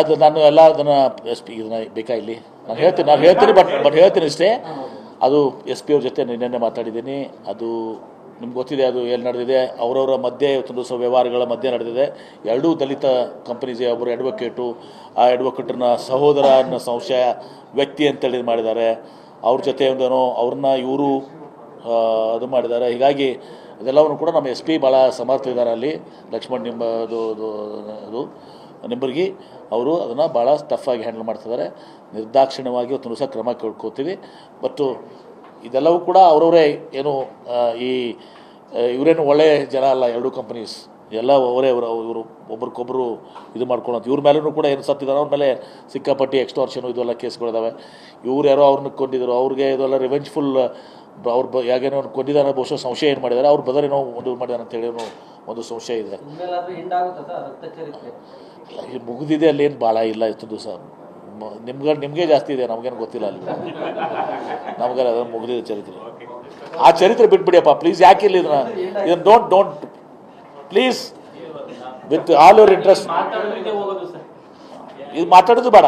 ಅದು ನಾನು ಎಲ್ಲ ಅದನ್ನು ಎಸ್ ಪಿ ಬೇಕಾ ಇಲ್ಲಿ? ನಾನು ಹೇಳ್ತೀನಿ ನಾನು ಹೇಳ್ತೀನಿ ಬಟ್ ಬಟ್ ಹೇಳ್ತೀನಿ ಅಷ್ಟೇ. ಅದು ಎಸ್ ಪಿ ಅವ್ರ ಜೊತೆ ನಿನ್ನೆ ಮಾತಾಡಿದ್ದೀನಿ. ಅದು ನಿಮ್ಗೆ ಗೊತ್ತಿದೆ, ಅದು ಎಲ್ಲಿ ನಡೆದಿದೆ. ಅವರವರ ಮಧ್ಯೆ ಇವತ್ತು ಸ್ವಲ್ಪ ವ್ಯವಹಾರಗಳ ಮಧ್ಯೆ ನಡೆದಿದೆ. ಎರಡೂ ದಲಿತ ಕಂಪನೀಸ್ ಒಬ್ಬರು ಅಡ್ವೊಕೇಟು ಆ ಅಡ್ವೊಕೇಟ್ನ ಸಹೋದರ ಅನ್ನೋ ಸಂಶಯ, ವ್ಯಕ್ತಿ ಅಂತೇಳಿ ಮಾಡಿದ್ದಾರೆ. ಅವ್ರ ಜೊತೆ ಒಂದೇನೋ ಅವ್ರನ್ನ ಇವರು ಅದು ಮಾಡಿದ್ದಾರೆ. ಹೀಗಾಗಿ ಅದೆಲ್ಲವನ್ನು ಕೂಡ ನಮ್ಮ ಎಸ್ ಪಿ ಭಾಳ ಸಮರ್ಥ ಇದ್ದಾರೆ ಅಲ್ಲಿ. ಲಕ್ಷ್ಮಣ್ ನಿಂಬ ಅದು, ಅದು- ನಿಂಬರ್ಗಿ ಅವರು ಅದನ್ನು ಭಾಳ ಟಫಾಗಿ ಹ್ಯಾಂಡಲ್ ಮಾಡ್ತಿದ್ದಾರೆ. ನಿರ್ದಾಕ್ಷಿಣ್ಯವಾಗಿ ಇವತ್ತು ಸಹ ಕ್ರಮ ಕೇಳ್ಕೊತೀವಿ. ಮತ್ತು ಇದೆಲ್ಲವೂ ಕೂಡ ಅವರವರೇ ಏನು ಈ ಇವರೇನು ಒಳ್ಳೆಯ ಜನ ಅಲ್ಲ ಎರಡೂ ಕಂಪನೀಸ್ ಎಲ್ಲ ಅವರೇ ಅವರು ಇವರು ಒಬ್ರಿಗೊಬ್ಬರು ಇದು ಮಾಡ್ಕೊಳೋ ಇವ್ರ ಮೇಲೂ ಕೂಡ ಏನು ಸತ್ತಿದ್ದಾರೆ ಅವ್ರ ಮೇಲೆ ಸಿಕ್ಕಾಪಟ್ಟಿ ಎಕ್ಸ್ಟೋರ್ಷನು ಇದೆಲ್ಲ ಕೇಸ್ಗಳಿದ್ದಾವೆ ಇವ್ರು ಯಾರೋ ಅವ್ರನ್ನ ಕೊಂದಿದ್ರು ಅವ್ರಿಗೆ ಇದೆಲ್ಲ ರಿವೆಂಜ್ಫುಲ್ ಅವ್ರು ಬ ಯಾಗೇನೋ ಅವ್ನು ಕೊಂದಿದ್ದಾರೆ ಬಹುಶಃ ಸಂಶಯ ಏನು ಮಾಡಿದ್ದಾರೆ ಅವ್ರ ಬದಲೇನೋ ಒಂದು ಮಾಡಿದಾರೆ ಅಂತೇಳಿ ಏನೋ ಒಂದು ಸಂಶಯ ಇದೆ. ಇದು ಮುಗಿದಿದೆ ಅಲ್ಲಿ ಏನು ಭಾಳ ಇಲ್ಲ ಇಷ್ಟು ದಿವಸ. ನಿಮ್ಗೆ ನಿಮಗೆ ಜಾಸ್ತಿ ಇದೆ ನಮಗೇನು ಗೊತ್ತಿಲ್ಲ ಅಲ್ಲಿ. ನಮ್ಗೆ ಅದನ್ನು ಮುಗಿದಿದೆ ಚರಿತ್ರೆ. ಆ ಚರಿತ್ರೆ ಬಿಟ್ಬಿಡಿಯಪ್ಪ ಪ್ಲೀಸ್ ಯಾಕೆ ಇಲ್ಲ ಇದನ್ನ ಇದನ್ನ don't don't please with all your interest. ಇದು ಮಾತಾಡೋದು ಬೇಡ.